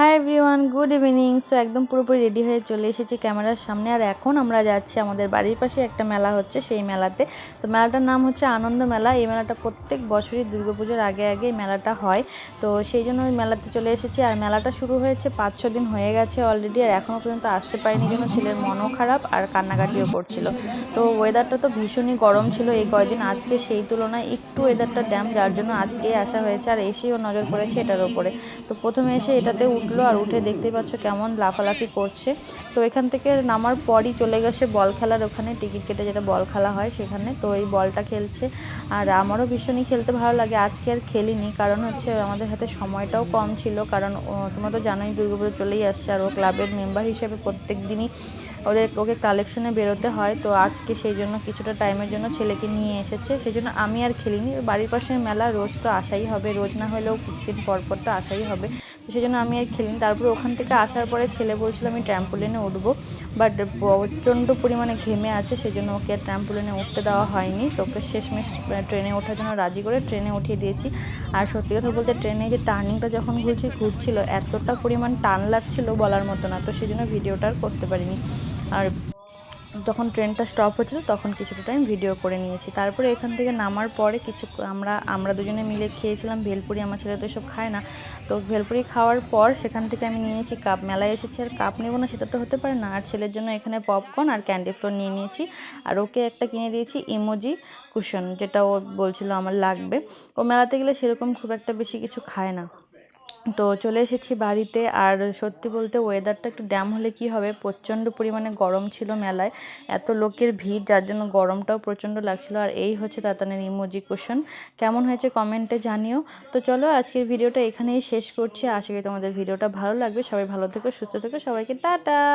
Hi everyone good evening so একদম পুরোপুরি ready হয়ে চলে এসেছি ক্যামেরার সামনে। আর এখন আমরা যাচ্ছি আমাদের বাড়ির পাশে একটা মেলা হচ্ছে, সেই মেলাতে। তো মেলাটার নাম হচ্ছে আনন্দ মেলা। এই মেলাটা প্রত্যেক বছরই দুর্গাপুজোর আগে আগে মেলাটা হয়। তো সেই জন্য ওই মেলাতে চলে এসেছি। আর মেলাটা শুরু হয়েছে পাঁচ, ছ দিন হয়ে গেছে অলরেডি আর এখনও পর্যন্ত আসতে পারিনি জন্য ছেলের মনও খারাপ আর কান্নাকাটিও করছিল। তো ওয়েদারটা তো ভীষণই গরম ছিল এই কয়দিন আজকে সেই তুলনায় একটু ওয়েদারটা ড্যাম যার জন্য আজকেই আসা হয়েছে। আর এসেও নজর পড়েছে এটার ওপরে তো প্রথমে এসে এটাতে উঠল আর উঠে দেখতেই পাচ্ছ কেমন লাফালাফি করছে। তো এখান থেকে নামার পরই চলে গেছে বল খেলার, ওখানে টিকিট কেটে যেটা বল খেলা হয় সেখানে। তো এই বলটা খেলছে আর আমারও ভীষণই খেলতে ভালো লাগে, আজকে আর খেলিনি। কারণ হচ্ছে আমাদের হাতে সময়টাও কম ছিল, কারণ তোমরা তো জানোই দুর্গাপুজো চলেই আসছে আর ও ক্লাবের মেম্বার হিসেবে প্রত্যেক দিনই ওদের ওকে কালেকশনে বেরোতে হয়। তো আজকে সেই জন্য কিছুটা টাইমের জন্য ছেলেকে নিয়ে এসেছে, সেই জন্য আমি আর খেলিনি। বাড়ির পাশে মেলা, রোজ তো আসাই হবে, রোজ না হলেও কিছুদিন পর পর তো আসাই হবে। সেই জন্য আমি আর খেলিনি। তারপরে ওখান থেকে আসার পরে ছেলে বলছিল আমি ট্র্যাম্পোলিনে উঠবো। বাট প্রচণ্ড পরিমাণে ঘেমে আছে সেই জন্য ওকে আর ট্র্যাম্পোলিনে উঠতে দেওয়া হয়নি। তো ওকে শেষমেশ ট্রেনে ওঠার জন্য রাজি করে ট্রেনে উঠিয়ে দিয়েছি। আর সত্যি কথা বলতে ট্রেনে যে টার্নিংটা যখন ঘুরছি, ঘুরছিল, এতটা পরিমাণ টান লাগছিল বলার মতো না। তো সেই জন্য ভিডিওটা আর করতে পারিনি। আর যখন ট্রেনটা স্টপ হচ্ছিল, তখন কিছুটা টাইম ভিডিও করে নিয়েছি। তারপরে এখান থেকে নামার পরে কিছু আমরা আমরা দুজনে মিলে খেয়েছিলাম, ভেলপুরি আমার ছেলে তো এসব খায় না। তো ভেলপুরি খাওয়ার পর সেখান থেকে আমি নিয়েছি কাপ মেলায় এসেছি আর কাপ নেব না, সেটা তো হতে পারে না। আর ছেলের জন্য এখানে পপকর্ন আর ক্যান্ডি ফ্লোর নিয়ে নিয়েছি। আর ওকে একটা কিনে দিয়েছি ইমোজি কুশন যেটা ও বলছিল আমার লাগবে। ও মেলাতে গেলে সেরকম খুব একটা বেশি কিছু খায় না। তো চলে এসেছি বাড়িতে। আর সত্যি বলতে ওয়েদারটা একটু ড্যাম হলে কি হবে? প্রচণ্ড পরিমাণে গরম ছিল মেলায়। এত লোকের ভিড়, যার জন্য গরমটাও প্রচণ্ড লাগছিল। আর এই হচ্ছে তাতানের ইমোজি কোশন কেমন হয়েছে কমেন্টে জানিও। তো চলো আজকের ভিডিওটা এখানেই শেষ করছি। আশা করি তোমাদের ভিডিওটা ভালো লাগবে। সবাই ভালো থেকো, সুস্থ থেকো। সবাইকে টাটা!